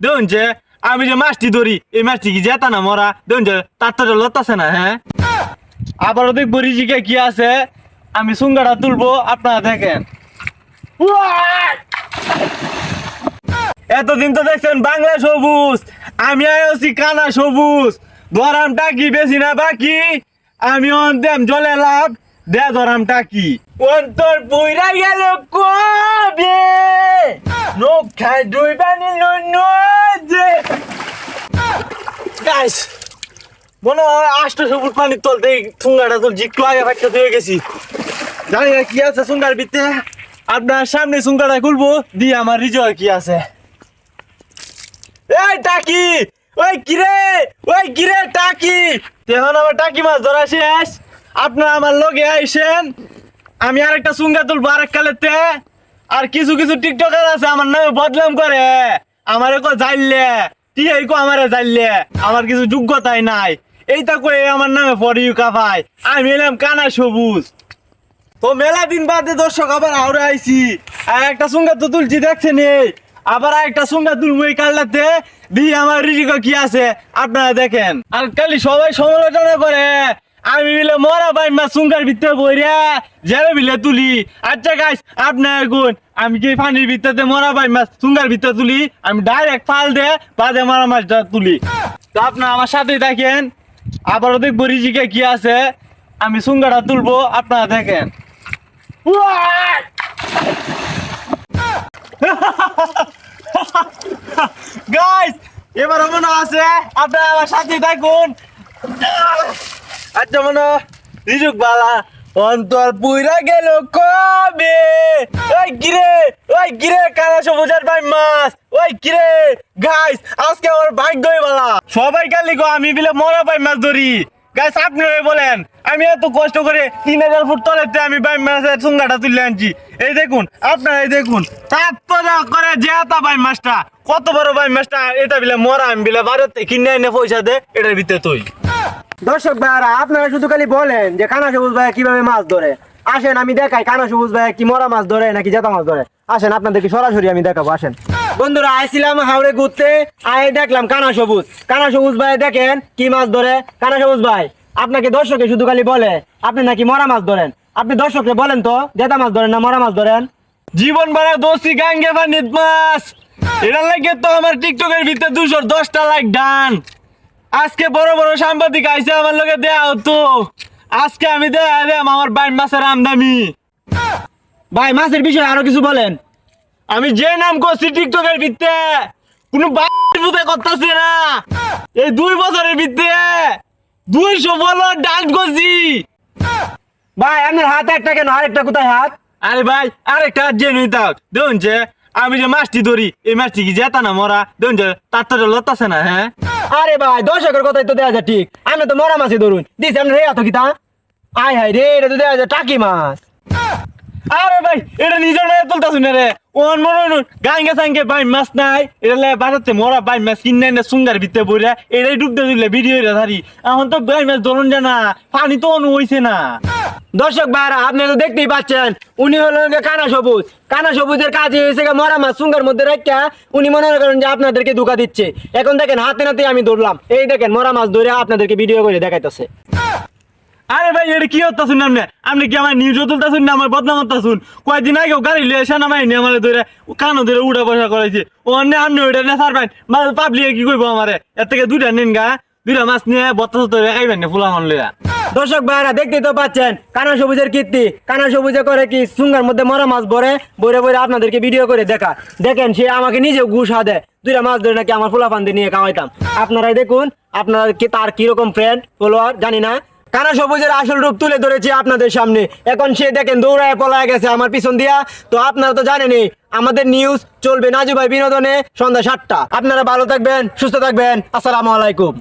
দেখুন যে, আমি যে মাছটি ধরি, এই মাছটি কি জেতা না মরা? দেখুন যে, তার তো লতাছে না হ্যাঁ? আবারও দেখব রিজিকে কি আছে। আমি সুঙ্গাটা তুলবো, আপনারা দেখেন। এতদিন তো দেখছেন, বাংলা সবুজ, আমি আছি কানা সবুজ। ধরাম টাকি বেশি না বাকি। আমি অন্তেম জলে লাভ, দে ধরাম টাকি। অন্তর বইরা গেল কবে? নখ খাই দুই বানি যে গাইস মনে হয় আষ্ট সবুজ পানি তুলতে ঠুঙ্গাটা তুলছি একটু আগে গেছি। জানি না কি আছে সুঙ্গার আপনার সামনে সুঙ্গাটা খুলবো, দিয়ে আমার রিজয় কি আছে। এই টাকি! ওই কিরে! ওই কিরে টাকি! এখন আমার টাকি মাছ ধরা শেষ। আপনার আমার লগে আইসেন। আমি আরেকটা সুঙ্গা তুলবো আরেক কালেতে আর কিছু কিছু টিকটকার আছে, আমার নামে বদনাম করে। আমার কো যাইলে টিয়াই কো আমারে যাইলে আমার কিছু যোগ্যতাই নাই। এইটা কই আমার নামে পড়িউ কাফাই আমি এলাম কানা সবুজ। তো মেলা দিন বাদে দর্শক আবার আউরে আইছি। আর একটা সুঙ্গা তো তুলছি, দেখছেন এই? আবার একটা সুঙ্গা তুলবো এই কাল্লাতে দিয়ে আমার রিজিক কি আছে? আপনারা দেখেন। আর কালি সবাই সমালোচনা করে। আমি বিলে মরা ভাই মা সুঙ্গার ভিতরে বইরে, জেলে বিলে তুলি। আচ্ছা গাইস আপনার গুণ আমি কি পানির ভিতরে মরা ভাই? মাছ সুঙ্গার ভিতরে তুলি। আমি ডাইরেক্ট ফাল দে বাদে মরা মাছটা তুলি। তো আপনার আমার সাথেই দেখেন আবারও দেখব রিজিকে কি আছে। আমি সুঙ্গাটা তুলবো, আপনারা দেখেন। গাইস এবার মনে আছে, আপনারা আমার সাথে থাকুন। আচ্ছা মনে রিজুক বালা। অন্তর পুইরা গেল কবে? ওই গিরে ওই গিরে কানা সবুজার ভাই মাছ। ওই কিরে গাইস আজকে আমার ভাগ্যই বালা সবাই কালি গো, আমি বিলে মরা ভাই মাছ ধরি। গাইস আপনি বলেন, আমি এত কষ্ট করে তিন হাজার ফুট তলেতে আমি ভাই মাছের সুঙ্গাটা তুলে আনছি। এই দেখুন, আপনারা এই দেখুন তারপরে করে আতা ভাই মাছটা, কত বড় ভাই মাছটা, এটা বিলে মরা, আমি বিলে বাড়িতে কিনে এনে পয়সা দে, এটার ভিতরে তুই দর্শক ভাইরা আপনারা শুধু খালি বলেন যে কানা সবুজ ভাই কীভাবে মাছ ধরে। আসেন, আমি দেখাই কানা সবুজ ভাই কি মরা মাছ ধরে নাকি জেতা মাছ ধরে। আসেন, আপনাদেরকে সরাসরি আমি দেখাবো, আসেন। বন্ধুরা, আইছিলাম হাওড়ে ঘুরতে, আয় দেখলাম কানা সবুজ। কানা সবুজ ভাই, দেখেন কি মাছ ধরে। কানা সবুজ ভাই, আপনাকে দর্শকে শুধু খালি বলে, আপনি নাকি মরা মাছ ধরেন। আপনি দর্শককে বলেন তো, জেতা মাছ ধরেন না মরা মাছ ধরেন? জীবন বাড়া দোষী গাঙ্গে বা নিদমাস। এটা লাগে তো আমার টিকটকের ভিতরে দুশো দশটা লাইক ডান আজকে বড় বড় সাংবাদিক আইসে আমার লগে দেয়া হতো। আজকে আমি দেয়া দেম আমার বাইন মাসের আমদামি ভাই, মাছের বিষয়ে আরও কিছু বলেন। আমি যে নাম করছি টিকটকের ভিতরে কোনো করতেছে না। এই দুই বছরের ভিত্তে দুইশো বলো ডান্স করছি। ভাই, আপনার হাতে একটা কেন? আরেকটা কোথায় হাত? আরে ভাই, আরেকটা নই তাক দেখুন যে, আমি যে মাছটি ধরি, এই মাছটি কি জেতা না মরা? দেখুন যে, তার তো লতাছে না হ্যাঁ? আরে ভাই, দর্শকের কথাই তো দেওয়া যায় ঠিক। আমি তো মরা মাছই ধরুন। দিস আপনার হে এত কিতা আয় হাই রে, এটা তো দেওয়া যায় টাকি মাছ। আরে ভাই, এটা নিজের মেয়ে তুলতাছুন না রে। ওন হইন গাঙ্গে সাঙ্গে বাই মাছ নাই, এটা লে বাজাতে মরা বাই মাছ কিনে না সুঙ্গার ভিতরে বইরা, এটাই ডুবতে দিলে, ভিডিও রে ধারি। এখন তো বাই মাছ ধরুন জানা পানি তো অনু হইছে না। দর্শক ভাইরা, আপনি তো দেখতেই পাচ্ছেন, উনি হলো কানা সবুজ। কানা সবুজের কাজে এসে মরা মাছ সুঙ্গার মধ্যে রেখা উনি মনে করেন যে আপনাদেরকে ধোকা দিচ্ছে। এখন দেখেন, হাতে নাতে আমি ধরলাম। এই দেখেন, মরা মাছ ধরে আপনাদেরকে ভিডিও করে দেখাইতেছে। আরে ভাই, এটা কি হতাছুন আপনি আপনি কি আমার নিউজও তুলতাছুন না, আমার বদনাম হতাছুন কয়েকদিন আগে গাড়ি লিয়ে এসে নামাই আমার ধরে কানো ধরে উড়া বসা করেছে ও অন্য আপনি ওইটা না সার পাইন পাবলিকে কি করব আমারে? এর থেকে দুইটা নিন গা। দুইটা মাছ নিয়ে বত্তা সত্তর রেখাইবেন না দর্শক ভাইরা দেখতেই তো পাচ্ছেন, কানা সবুজের কীর্তি, কানা সবুজে করে কি সুঙ্গার মধ্যে মরা মাছ ভরে ভরে ভরে আপনাদেরকে ভিডিও করে দেখা। দেখেন, সে আমাকে নিজে ঘুষ হাতে দুইটা মাছ ধরে নাকি আমার ফুলা ফান্দি নিয়ে খাওয়াইতাম। আপনারাই দেখুন, আপনারা কি তার কীরকম ফ্রেন্ড ফলোয়ার জানি না। কানা সবুজের আসল রূপ তুলে ধরেছি আপনাদের সামনে। এখন সে দেখেন দৌড়ায় পলায় গেছে আমার পিছন দিয়া। তো আপনারা তো জানেনই, আমাদের নিউজ চলবে নাজু ভাই বিনোদনে সন্ধ্যা সাতটা। আপনারা ভালো থাকবেন, সুস্থ থাকবেন। আসসালামু আলাইকুম।